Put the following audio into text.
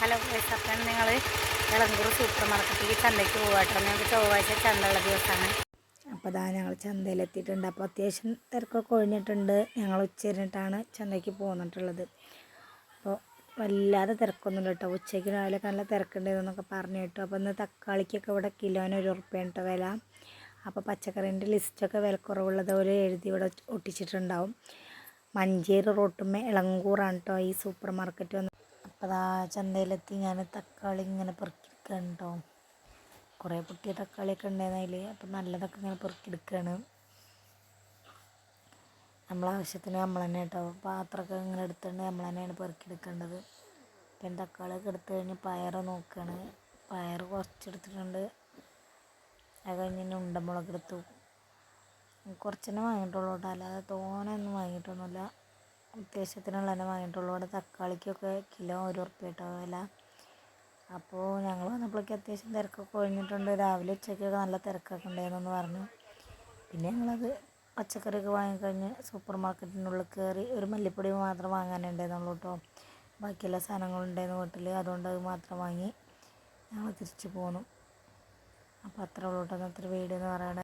Hello guys അപ്പം നിങ്ങൾ Elankur super മാർക്കറ്റിലേക്ക് ചന്തയ്ക്ക് പോകാട്ടോ ഞങ്ങൾക്ക് ചൊവ്വാഴ്ച ചന്തയുള്ള ദിവസമാണ്. അപ്പോൾ ഇതാ ഞങ്ങൾ ചന്തയിലെത്തിയിട്ടുണ്ട്. അപ്പോൾ അത്യാവശ്യം തിരക്കൊക്കെ ഒഴിഞ്ഞിട്ടുണ്ട്. ഞങ്ങൾ ഉച്ചരിഞ്ഞിട്ടാണ് ചന്തയ്ക്ക് പോന്നിട്ടുള്ളത്. അപ്പോൾ വല്ലാതെ തിരക്കൊന്നുമില്ല കേട്ടോ. ഉച്ചയ്ക്ക് രാവിലെ നല്ല തിരക്കുണ്ടായിരുന്നൊക്കെ പറഞ്ഞു കേട്ടോ. അപ്പോൾ ഇന്ന് തക്കാളിക്കൊക്കെ ഇവിടെ കിലോന് ഒരു ഉറുപ്പ്യാണ് കേട്ടോ വില. അപ്പോൾ പച്ചക്കറീന്റെ ലിസ്റ്റൊക്കെ വിലക്കുറവുള്ളത് പോലെ എഴുതി ഇവിടെ ഒട്ടിച്ചിട്ടുണ്ടാവും. മഞ്ചേരി റോട്ടുമ്മേ ഇളങ്കൂറാണ് കേട്ടോ ഈ സൂപ്പർ മാർക്കറ്റ് വന്ന്. അപ്പോൾ ആ ചന്തയിലെത്തി ഞാൻ തക്കാളി ഇങ്ങനെ പെറുക്കിയെടുക്കുകയാണ് കേട്ടോ കുറേ പൊട്ടിയ തക്കാളിയൊക്കെ ഉണ്ടായിരുന്നു അതിൽ അപ്പം നല്ലതൊക്കെ ഇങ്ങനെ പെറുക്കിയെടുക്കുകയാണ് നമ്മളെ ആവശ്യത്തിന് നമ്മൾ തന്നെ കേട്ടോ പാത്രമൊക്കെ ഇങ്ങനെ എടുത്തുകൊണ്ട് നമ്മൾ തന്നെയാണ് പെറുക്കിയെടുക്കേണ്ടത്. പിന്നെ തക്കാളിയൊക്കെ എടുത്തു കഴിഞ്ഞ് പയർ നോക്കുകയാണ് പയർ കുറച്ചെടുത്തിട്ടുണ്ട്. അത് കഴിഞ്ഞ് ഉണ്ടമുളക് എടുത്തു. കുറച്ച് തന്നെ വാങ്ങിയിട്ടുള്ളൂ കേട്ടോ. അല്ലാതെ തോനെ ഒന്നും വാങ്ങിയിട്ടൊന്നുമില്ല. അത്യാവശ്യത്തിനുള്ള തന്നെ വാങ്ങിയിട്ടുള്ളൂ. ഇവിടെ തക്കാളിക്കൊക്കെ കിലോ ഒരു ഉറുപ്പ്യ കേട്ടോ വില. അപ്പോൾ ഞങ്ങൾ വന്നപ്പോഴേക്ക് അത്യാവശ്യം തിരക്കൊക്കെ ഒഴിഞ്ഞിട്ടുണ്ട്. രാവിലെ ഉച്ചയ്ക്കൊക്കെ നല്ല തിരക്കൊക്കെ ഉണ്ടായിരുന്നെന്ന് പറഞ്ഞു. പിന്നെ ഞങ്ങളത് പച്ചക്കറിയൊക്കെ വാങ്ങിക്കഴിഞ്ഞ് സൂപ്പർ മാർക്കറ്റിന്റെ ഉള്ളിൽ കയറി ഒരു മല്ലിപ്പൊടി മാത്രം വാങ്ങാനേ ഉണ്ടായിരുന്നുള്ളൂ കേട്ടോ. ബാക്കിയെല്ലാ സാധനങ്ങളും ഉണ്ടായിരുന്നു വീട്ടിൽ അതുകൊണ്ട് അത് മാത്രം വാങ്ങി ഞങ്ങൾ തിരിച്ചു പോന്നു. അപ്പോൾ അത്ര ഉള്ളൂ കേട്ടോ. അത്ര വീട് എന്ന് പറയുന്നത്.